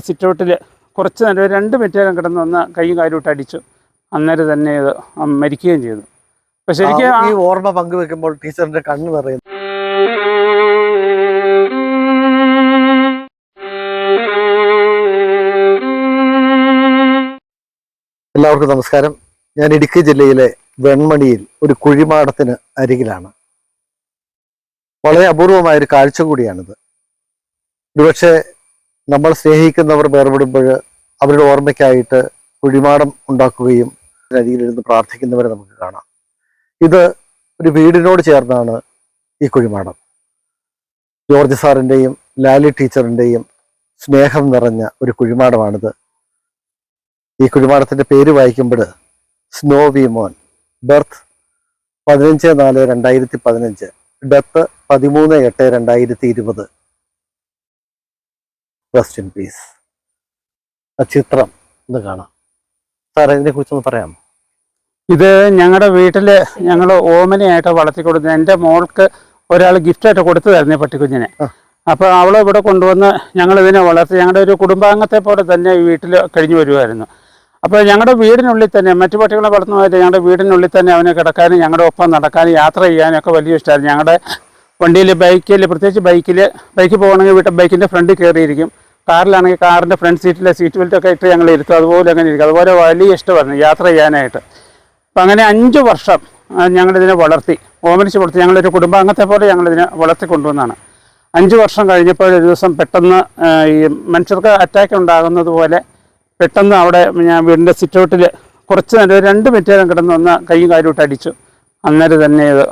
സിറ്റൗട്ടിൽ കുറച്ച് നേരം രണ്ട് മിനിറ്റ് നേരം കിടന്ന് ഒന്ന് കൈയും കാര്യമായിട്ട് അടിച്ചു. അന്നേരം തന്നെ ഇത് മരിക്കുകയും ചെയ്തു. അപ്പം ശരിക്കും ഈ ഓർമ്മ പങ്കുവെക്കുമ്പോൾ ടീച്ചറിന്റെ കണ്ണ് നിറയുന്നു. എല്ലാവർക്കും നമസ്കാരം. ഞാൻ ഇടുക്കി ജില്ലയിലെ വെൺമണിയിൽ ഒരു കുഴിമാടത്തിന് അരികിലാണ്. വളരെ അപൂർവമായ ഒരു കാഴ്ച കൂടിയാണിത്. ഒരുപക്ഷെ നമ്മൾ സ്നേഹിക്കുന്നവർ വേർപെടുമ്പോൾ അവരുടെ ഓർമ്മയ്ക്കായിട്ട് കുഴിമാടം ഉണ്ടാക്കുകയും അരികിലിരുന്ന് പ്രാർത്ഥിക്കുന്നവരെ നമുക്ക് കാണാം. ഇത് ഒരു വീടിനോട് ചേർന്നാണ് ഈ കുഴിമാടം. ജോർജ് സാറിന്റെയും ലാലി ടീച്ചറിന്റെയും സ്നേഹം നിറഞ്ഞ ഒരു കുഴിമാടമാണിത്. ഈ കുഴിമാടത്തിന്റെ പേര് വായിക്കുമ്പോൾ സ്നോ വി മോൻ ബർത്ത് പതിനഞ്ച് നാല് രണ്ടായിരത്തി പതിനഞ്ച് ഡെത്ത് പതിമൂന്ന് എട്ട് രണ്ടായിരത്തി ഇരുപത് റെസ്റ്റ് ഇൻ പീസ് ആ ചിത്രം ഒന്ന് കാണാം. സാർ ഇതിനെ കുറിച്ചൊന്ന് പറയാമോ? ഇത് ഞങ്ങളുടെ വീട്ടിൽ ഞങ്ങൾ ഓമനയായിട്ട് വളർത്തി കൊടുക്കുന്നത് എന്റെ മോൾക്ക് ഒരാൾ ഗിഫ്റ്റായിട്ട് കൊടുത്തതായിരുന്നു പട്ടിക്കുഞ്ഞിനെ. അപ്പൊ അപ്പോൾ അവളെ ഇവിടെ കൊണ്ടുവന്ന് ഞങ്ങൾ ഇതിനെ വളർത്തി ഞങ്ങളുടെ ഒരു കുടുംബാംഗത്തെ പോലെ തന്നെ ഈ വീട്ടിൽ കഴിഞ്ഞു വരുമായിരുന്നു അപ്പോൾ ഞങ്ങളുടെ വീടിനുള്ളിൽ തന്നെ മറ്റു പട്ടികളെ വളർത്തുന്നതായിട്ട് ഞങ്ങളുടെ വീടിനുള്ളിൽ തന്നെ അവനെ കിടക്കാനും ഞങ്ങളുടെ ഒപ്പം നടക്കാനും യാത്ര ചെയ്യാനും ഒക്കെ വലിയ ഇഷ്ടമായിരുന്നു ഞങ്ങളുടെ വണ്ടിയിൽ ബൈക്കിൽ പ്രത്യേകിച്ച് ബൈക്കിൽ ബൈക്ക് പോകണമെങ്കിൽ വീട്ടിൽ ബൈക്കിന്റെ ഫ്രണ്ടിൽ കയറിയിരിക്കും കാറിലാണെങ്കിൽ കാറിന്റെ ഫ്രണ്ട് സീറ്റിലെ സീറ്റ് ബെൽറ്റ് ഒക്കെ ഇട്ട് ഞങ്ങൾ ഇരുത്തും. അതുപോലെ അങ്ങനെ ഇരിക്കും. അതുപോലെ വലിയ ഇഷ്ടമായിരുന്നു യാത്ര ചെയ്യാനായിട്ട്. അപ്പം അങ്ങനെ അഞ്ച് വർഷം ഞങ്ങളിതിനെ വളർത്തി. ഓമനിച്ച് വളർത്തി ഞങ്ങളൊരു കുടുംബാംഗത്തെ പോലെ ഞങ്ങളിതിനെ വളർത്തി കൊണ്ടുവന്നാണ്. അഞ്ച് വർഷം കഴിഞ്ഞപ്പോൾ ഒരു ദിവസം പെട്ടെന്ന് ഈ മനുഷ്യർക്ക് അറ്റാക്ക് ഉണ്ടാകുന്നത് പോലെ പെട്ടെന്ന് അവിടെ ഞാൻ വീടിന്റെ സിറ്റൗട്ടിൽ കുറച്ച് നേരം ഒരു രണ്ട് മിനിറ്റ് നേരം കിടന്ന് വന്ന കൈയും കാര്യമായിട്ട് അടിച്ചു. അന്നേരം തന്നെ ഇത്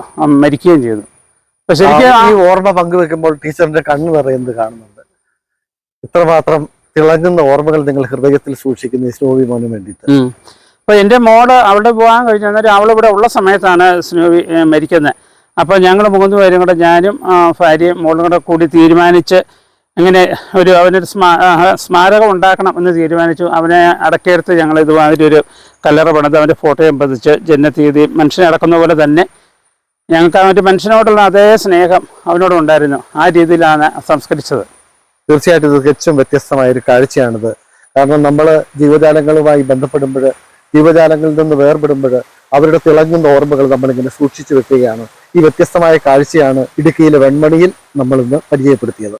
മരിക്കുകയും ചെയ്തു. അപ്പം ശരിക്കും ഈ ഓർമ്മ പങ്കുവെക്കുമ്പോൾ ടീച്ചറിന്റെ കണ്ണ് നിറയുന്നത് കാണുന്നുണ്ട്? ഇത്രമാത്രം തിളങ്ങുന്ന ഓർമ്മകൾ നിങ്ങൾ ഹൃദയത്തിൽ സൂക്ഷിക്കുന്ന ഈ സ്നോവി മോന് വേണ്ടിയിട്ട്. അപ്പൊ എന്റെ മോൾ അവിടെ പോകാൻ കഴിഞ്ഞ അവളിവിടെ ഉള്ള സമയത്താണ് സ്നോവി മരിക്കുന്നത്. അപ്പോൾ ഞങ്ങൾ മൂന്ന് പേരും കൂടെ ഞാനും ഭാര്യയും മോളും കൂടെ കൂടി തീരുമാനിച്ച് അങ്ങനെ ഒരു അവനൊരു സ്മാ സ്മാരകം ഉണ്ടാക്കണം എന്ന് തീരുമാനിച്ചു. അവനെ അടക്കിയെടുത്ത് ഞങ്ങൾ ഇതുമാതിരി ഒരു കല്ലറ പണിത് അവന്റെ ഫോട്ടോയും പതിച്ച് ജന്മതീയതി മനുഷ്യനെ അടക്കുന്ന പോലെ തന്നെ ഞങ്ങൾക്ക് അവന്റെ മനുഷ്യനോടുള്ള അതേ സ്നേഹം അവനോടുണ്ടായിരുന്നു. ആ രീതിയിലാണ് സംസ്കരിച്ചത്. തീർച്ചയായിട്ടും ഇത് തികച്ചും വ്യത്യസ്തമായ ഒരു കാഴ്ചയാണിത്. കാരണം നമ്മൾ ജീവജാലങ്ങളുമായി ബന്ധപ്പെടുമ്പോൾ ജീവജാലങ്ങളിൽ നിന്ന് വേർപെടുമ്പോൾ അവരുടെ തിളങ്ങുന്ന ഓർമ്മകൾ നമ്മളിങ്ങനെ സൂക്ഷിച്ചു വെക്കുകയാണ്. ഈ വ്യത്യസ്തമായ കാഴ്ചയാണ് ഇടുക്കിയിലെ വെൺമണിയിൽ നമ്മൾ ഇന്ന് പരിചയപ്പെടുത്തിയത്.